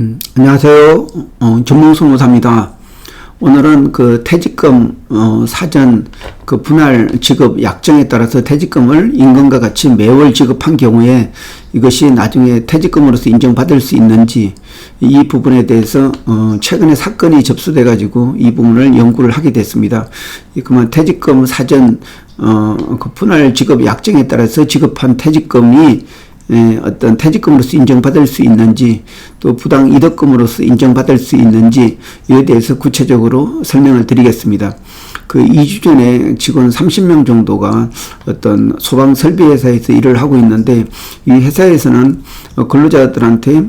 음, 안녕하세요. 어, 전문성무사입니다. 오늘은 그 퇴직금 어, 사전 그 분할 지급 약정에 따라서 퇴직금을 임금과 같이 매월 지급한 경우에 이것이 나중에 퇴직금으로서 인정받을 수 있는지 이 부분에 대해서 어, 최근에 사건이 접수돼 가지고 이 부분을 연구를 하게 됐습니다. 이 그만 퇴직금 사전 어, 그 분할 지급 약정에 따라서 지급한 퇴직금이 예, 어떤 퇴직금으로서 인정받을 수 있는지 또 부당 이득금으로서 인정받을 수 있는지 이에 대해서 구체적으로 설명을 드리겠습니다. 그 2주 전에 직원 30명 정도가 어떤 소방 설비 회사에서 일을 하고 있는데 이 회사에서는 어, 근로자들한테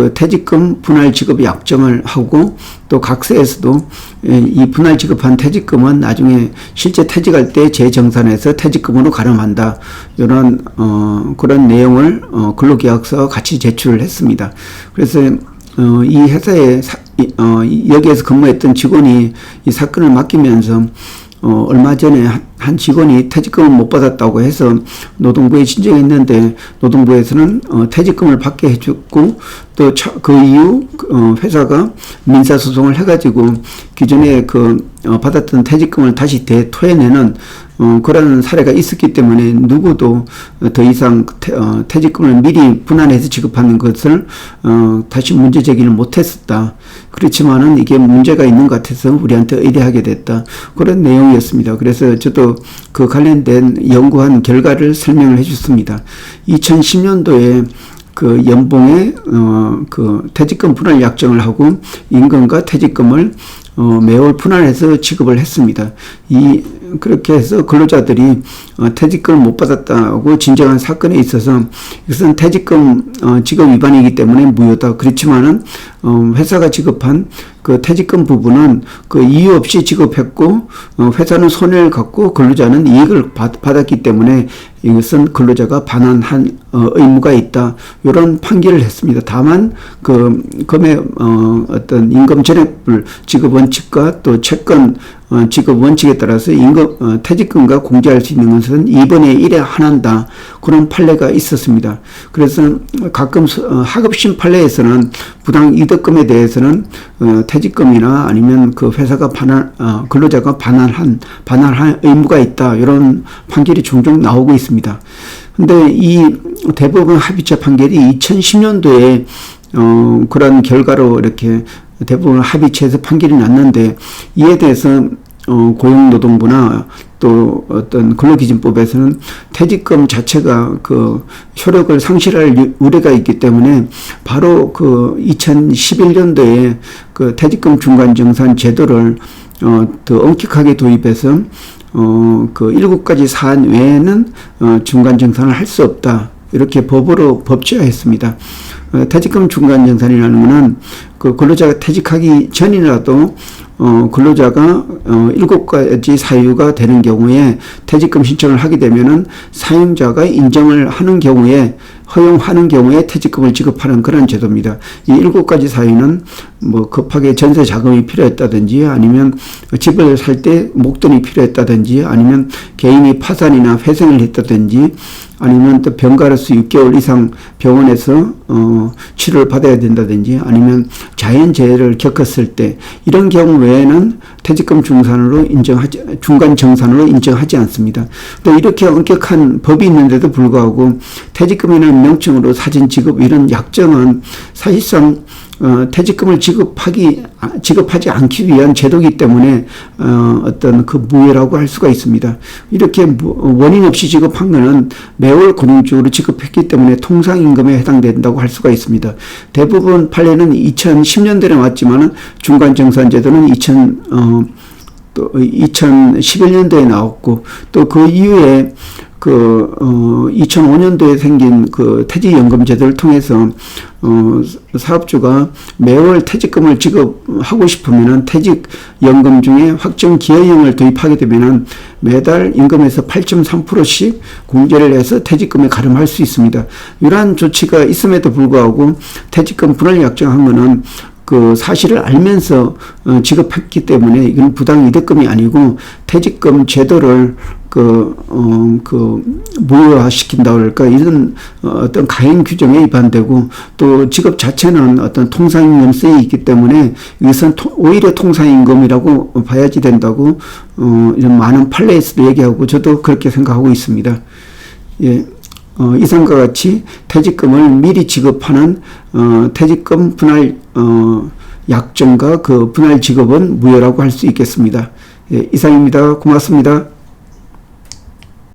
그 퇴직금 분할 지급 약정을 하고 또 각서에서도 예, 이 분할 지급한 퇴직금은 나중에 실제 퇴직할 때 재정산해서 퇴직금으로 가름한다 이런 어 그런 내용을 어 근로계약서 같이 제출을 했습니다. 그래서 어, 이 회사에 사, 이, 어, 여기에서 근무했던 직원이 이 사건을 맡기면서 어, 얼마 전에 한, 한 직원이 퇴직금을 못 받았다고 해서 노동부에 신청했는데 노동부에서는 어, 퇴직금을 받게 해줬고 또 그 이후 어, 회사가 민사소송을 해가지고 기존에 그 어, 받았던 퇴직금을 다시 되토해내는 어, 그런 사례가 있었기 때문에 누구도 더 이상 퇴, 어, 퇴직금을 미리 분할해서 지급하는 것을 어, 다시 문제 제기를 못했었다. 그렇지만은 이게 문제가 있는 것 같아서 우리한테 의뢰하게 됐다. 그런 내용이었습니다. 그래서 저도 그 관련된 연구한 결과를 설명을 해줬습니다. 2010년도에 그 연봉에 어그 퇴직금 분할 약정을 하고 임금과 퇴직금을 어 매월 분할해서 지급을 했습니다. 이 그렇게 해서 근로자들이 어 퇴직금을 못 받았다고 진정한 사건에 있어서 이것은 퇴직금 어 지급 위반이기 때문에 무효다. 그렇지만은 어 회사가 지급한 그 퇴직금 부분은 그 이유 없이 지급했고 어 회사는 손해를 갖고 근로자는 이익을 받, 받았기 때문에 이것은 근로자가 반환한 어, 의무가 있다. 이런 판결을 했습니다. 다만 그 금액 어, 어떤 임금 전액불 지급 원칙과 또 채권 어, 지급 원칙에 따라서 임금 어, 퇴직금과 공제할 수 있는 것은 2분의 1에 한한다. 그런 판례가 있었습니다. 그래서 가끔 어, 하급심 판례에서는 부당 이득금에 대해서는 어, 퇴직금이나 아니면 그 회사가 반환 어, 근로자가 반환한 반환할 의무가 있다. 이런 판결이 종종 나오고 있습니다. 근데 이 대법원 합의체 판결이 2010년도에 어, 그런 결과로 이렇게 대법원 합의체에서 판결이 났는데 이에 대해서 어, 고용노동부나 또 어떤 근로기준법에서는 퇴직금 자체가 그 효력을 상실할 우려가 있기 때문에 바로 그 2011년도에 그 퇴직금 중간정산 제도를 어, 더 엄격하게 도입해서 어, 그 일곱 가지 사안 외에는 어, 중간 정산을 할 수 없다. 이렇게 법으로 법제화했습니다. 어, 퇴직금 중간 정산이라는 것은 그 근로자가 퇴직하기 전이라도 어, 근로자가 어, 일곱 가지 사유가 되는 경우에 퇴직금 신청을 하게 되면은 사용자가 인정을 하는 경우에 허용하는 경우에 퇴직금을 지급하는 그런 제도입니다. 이 일곱 가지 사유는 뭐 급하게 전세 자금이 필요했다든지 아니면 집을 살 때 목돈이 필요했다든지 아니면 개인이 파산이나 회생을 했다든지 아니면 또 병가로서 6개월 이상 병원에서 어, 치료를 받아야 된다든지 아니면 자연재해를 겪었을 때 이런 경우 외에는 퇴직금 중산으로 인정하지 중간 정산으로 인정하지 않습니다. 또 이렇게 엄격한 법이 있는데도 불구하고 퇴직금이 명칭으로 사진 지급 이런 약정은 사실상 어, 퇴직금을 지급하기 지급하지 않기 위한 제도이기 때문에 어, 어떤 그 무효라고 할 수가 있습니다. 이렇게 원인 없이 지급한 것은 매월 고정적으로 지급했기 때문에 통상 임금에 해당된다고 할 수가 있습니다. 대부분 판례는 2010년대에 나왔지만은 중간 정산 제도는 2000 어, 또 2011년도에 나왔고 또 그 이후에 그, 어, 2005년도에 생긴 그 퇴직연금 제도를 통해서, 어, 사업주가 매월 퇴직금을 지급하고 싶으면은 퇴직연금 중에 확정 기여형을 도입하게 되면은 매달 임금에서 8.3%씩 공제를 해서 퇴직금에 가름할 수 있습니다. 이러한 조치가 있음에도 불구하고 퇴직금 분할 약정한 거는 그 사실을 알면서 어, 지급했기 때문에 이건 부당 이득금이 아니고 퇴직금 제도를 그, 어, 그, 무효화시킨다 그럴까, 이런 어, 어떤 가행 규정에 위반되고, 또 직업 자체는 어떤 통상임금세에 있기 때문에, 이것은 토- 오히려 통상임금이라고 봐야지 된다고, 어, 이런 많은 판례에서도 얘기하고, 저도 그렇게 생각하고 있습니다. 예. 어, 이상과 같이 퇴직금을 미리 지급하는, 어, 퇴직금 분할, 어, 약정과 그 분할 지급은 무효라고 할 수 있겠습니다. 예, 이상입니다. 고맙습니다.